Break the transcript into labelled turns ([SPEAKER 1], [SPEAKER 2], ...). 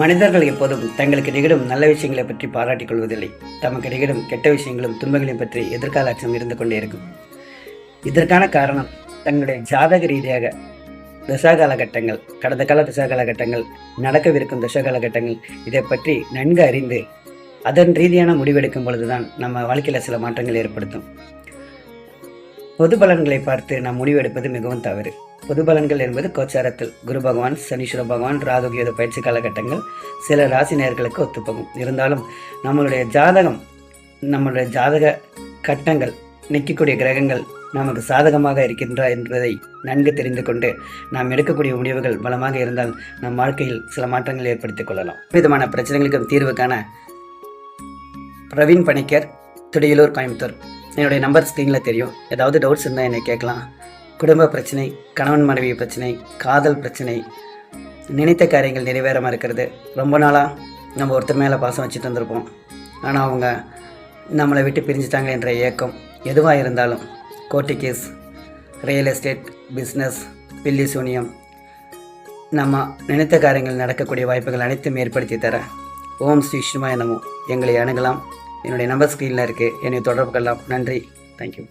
[SPEAKER 1] மனிதர்கள் எப்போதும் தங்களுக்கு நிகழும் நல்ல விஷயங்களை பற்றி பாராட்டிக் கொள்வதில்லை. தமக்கு நிகழும் கெட்ட விஷயங்களும் துன்பங்களையும் பற்றி எதிர்கால அச்சம் இருந்து கொண்டே இருக்கும். இதற்கான காரணம் தங்களுடைய ஜாதக ரீதியாக தசாகால கட்டங்கள் கடந்த கால தசாகால கட்டங்கள் நடக்கவிருக்கும் தசாகால கட்டங்கள் இதை பற்றி நன்கு அறிந்து அதன் ரீதியான முடிவெடுக்கும் பொழுதுதான் நம்ம வாழ்க்கையில் சில மாற்றங்கள் ஏற்படுத்தும். பொது பலன்களை பார்த்து நாம் முடிவெடுப்பது மிகவும் தவறு. பொது பலன்கள் என்பது கோச்சாரத்தில். குரு பகவான் சனீஸ்வர பகவான் ராகுகியோத பயிற்சி காலகட்டங்கள் சில ராசி நேர்களுக்கு ஒத்துப்போகும். இருந்தாலும் நம்மளுடைய ஜாதகம் நம்மளுடைய ஜாதக கட்டங்கள் நிற்கக்கூடிய கிரகங்கள் நமக்கு சாதகமாக இருக்கின்றா என்பதை நன்கு தெரிந்து கொண்டு நாம் எடுக்கக்கூடிய முடிவுகள் பலமாக இருந்தால் நம் வாழ்க்கையில் சில மாற்றங்கள் ஏற்படுத்திக் கொள்ளலாம். விதமான பிரச்சனைகளுக்கும் தீர்வு காண பிரவீன் பணிக்கர் துடியலூர் கோயம்புத்தூர். என்னுடைய நம்பர் ஸ்க்ரீனில் தெரியும். ஏதாவது டவுட்ஸ் இருந்தால் என்னை கேட்கலாம். குடும்ப பிரச்சனை கணவன் மனைவி பிரச்சனை காதல் பிரச்சனை நினைத்த காரியங்கள் நிறைவேறாமல் இருக்கிறது. ரொம்ப நாளாக நம்ம ஒருத்தர் மேலே பாசம் வச்சுட்டு வந்திருப்போம் ஆனால் அவங்க நம்மளை விட்டு பிரிஞ்சுட்டாங்க என்ற ஏக்கம் எதுவாக இருந்தாலும் court case real estate business பில்லி சூனியம் நம்ம நினைத்த காரியங்கள் நடக்கக்கூடிய வாய்ப்புகள் அனைத்தும் ஏற்படுத்தி தர ஓம் ஸ்ரீ விஷ்ணுமாய நமோ. எங்களை அணுகலாம். என்னுடைய நம்பர் ஸ்க்ரீனில் இருக்குது என்னை தொடர்பு கொள்ளலாம் நன்றி. தேங்க்யூ